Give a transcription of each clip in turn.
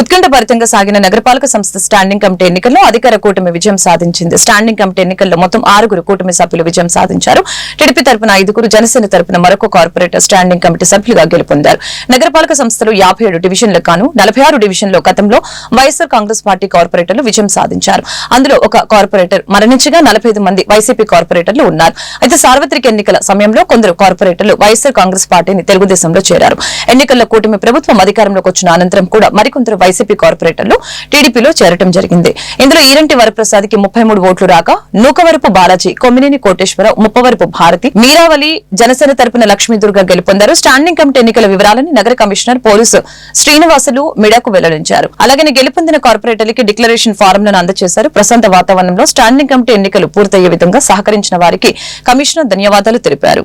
ఉత్కంఠభరితంగా సాగిన నగరపాలక సంస్థ స్టాండింగ్ కమిటీ ఎన్నికల్లో అధికార కూటమి విజయం సాధించింది. స్టాండింగ్ కమిటీ ఎన్నికల్లో మొత్తం ఆరుగురు కూటమి సభ్యులు విజయం సాధించారు. టీడీపీ తరపున ఐదుగురు జనసేన తరపున మరొక కార్పొరేటర్ స్టాండింగ్ కమిటీ సభ్యులుగా గెలుపొందారు. నగరపాలక సంస్థలు యాభై ఏడు డివిజన్లకు గాను నలభై ఆరు డివిజన్లో గతంలో వైఎస్ఆర్ కాంగ్రెస్ పార్టీ కార్పొరేటర్లు విజయం సాధించారు. అందులో ఒక కార్పొరేటర్ మరణించగా నలభై మంది వైసీపీ కార్పొరేటర్లు ఉన్నారు. అయితే సార్వత్రిక ఎన్నికల సమయంలో కొందరు కార్పొరేటర్లు వైఎస్ఆర్ కాంగ్రెస్ పార్టీని తెలుగుదేశంలో చేరారు. ఎన్నికల్లో కూటమి ప్రభుత్వం అధికారంలోకి వచ్చిన అనంతరం కూడా మరికొందరు వైసీపీ కార్పొరేటర్లు టీడీపీలో చేరటం జరిగింది. ఇందులో ఈరంటి వరప్రసాద్కి ముప్పై ఓట్లు రాగా నూకవరపు బాలాజీ కొమ్మినేని కోటేశ్వరరావు ముప్పవరపు భారతి మీరావళి జనసేన తరపున లక్ష్మీదుర్గ గెలుపొందారు. స్టాండింగ్ కమిటీ ఎన్నికల వివరాలని నగర కమిషనర్ పోలీసు శ్రీనివాసులు మిడాకు వెల్లడించారు. అలాగే గెలుపొందిన కార్పొరేటర్లకి డిక్లరేషన్ ఫారంలను అందజేశారు ప్రశాంత వాతావరణంలో స్టాండింగ్ కమిటీ ఎన్నికలు పూర్తయ్యే విధంగా సహకరించిన వారికి కమిషనర్ ధన్యవాదాలు తెలిపారు.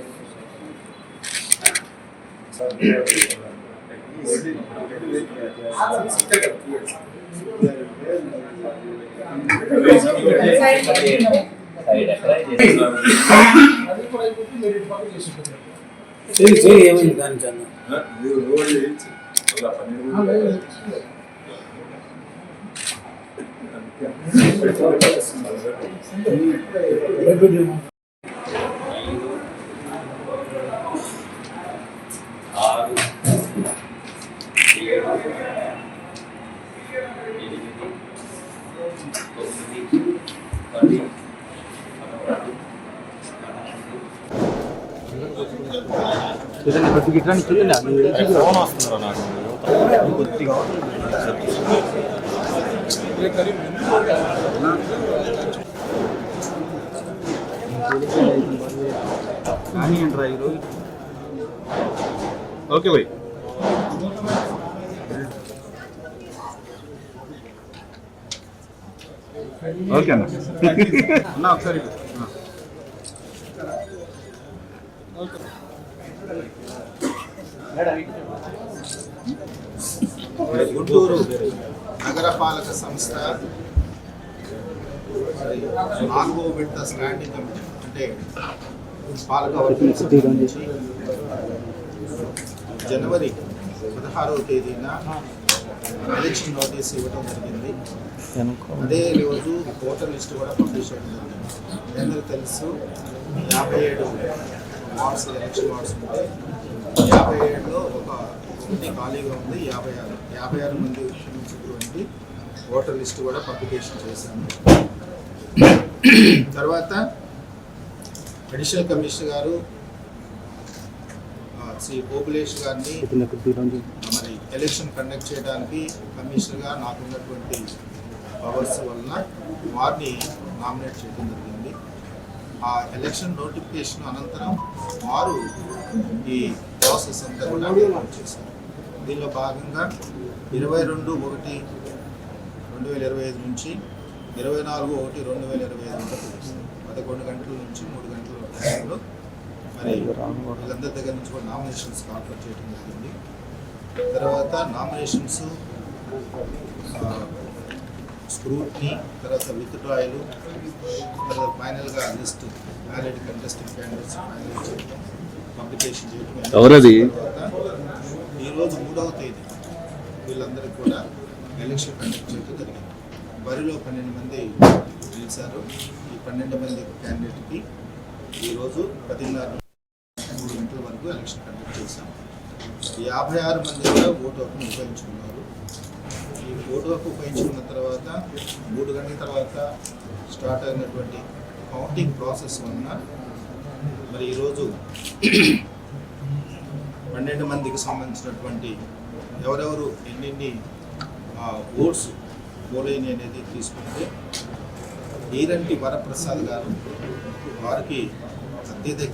చేయి చేయి ఏమైంది దాని చన్న ఆరు ఏడు ఎనిమిది తొమ్మిది పది పదకొండు ఓకే భాయ్ ఓకే అన్న. అన్న ఒకసారి. గుంటూరు నగరపాలక సంస్థ నాలుగో విడత స్టాండింగ్ కమిటీ అంటే పాలక వర్గం జనవరి పదహారవ తేదీన ఎలక్షన్ నోటీస్ ఇవ్వడం జరిగింది. అదే రోజు ఓటర్ లిస్ట్ కూడా పబ్లిష్ చేయడం జరిగింది. తెలుసు యాభై ఏడు వార్డ్స్ ఎలక్షన్ వార్డ్స్ ఉంటాయి యాభై ఏడులో ఒక ఒకటి ఖాళీగా ఉంది. యాభై ఆరు యాభై ఆరు మంది ఉన్నటువంటి ఓటర్ లిస్ట్ కూడా పబ్లికేషన్ చేశాము. తర్వాత అడిషనల్ కమిషనర్ గారు శ్రీ గోకులేష్ గారిని మరి ఎలక్షన్ కండక్ట్ చేయడానికి కమిషనర్గా నాకున్నటువంటి పవర్స్ వలన వారిని నామినేట్ చేయడం జరిగింది. ఆ ఎలక్షన్ నోటిఫికేషన్ అనంతరం వారు ఈ ప్రాసెస్ అంతా కూడా చేశారు. దీనిలో భాగంగా ఇరవై రెండు ఒకటి రెండు వేల ఇరవై ఐదు నుంచి ఇరవై నాలుగు ఒకటి రెండు వేల ఇరవై ఐదు వరకు పదకొండు గంటల నుంచి మూడు గంటల టైంలో మరి వీళ్ళందరి దగ్గర నుంచి కూడా నామినేషన్స్ కాల్ఫర్ చేయడం జరిగింది. తర్వాత నామినేషన్స్ స్క్రూట్ని తర్వాత విత్ డ్రాయలు తర్వాత ఫైనల్గా list valid contesting candidates final చేయడం పబ్లికేషన్ చేయడం ఎవరది? తర్వాత ఈరోజు మూడవ తేదీ వీళ్ళందరికీ కూడా ఎలక్షన్ కండక్ట్ చేయడం జరిగింది. బరిలో పన్నెండు మంది గెలిచారు ఈ పన్నెండు మంది క్యాండిడేట్కి ఈరోజు పదిన్నర నుంచి మూడు గంటల వరకు ఎలక్షన్ కండక్ట్ చేశాం యాభై ఆరు మంది కూడా ఓటు హక్కును ఉపయోగించుకున్నారు ఈ ఓటు హక్కు ఉపయోగించుకున్న తర్వాత మూడు గంటల తర్వాత స్టార్ట్ అయినటువంటి కౌంటింగ్ ప్రాసెస్ వలన మరి ఈరోజు పన్నెండు మందికి సంబంధించినటువంటి ఎవరెవరు ఎన్నెన్ని ఓట్స్ పోలేని అనేది తీసుకుంటే ఈరంటి వరప్రసాద్ గారు వారికి అత్యధిక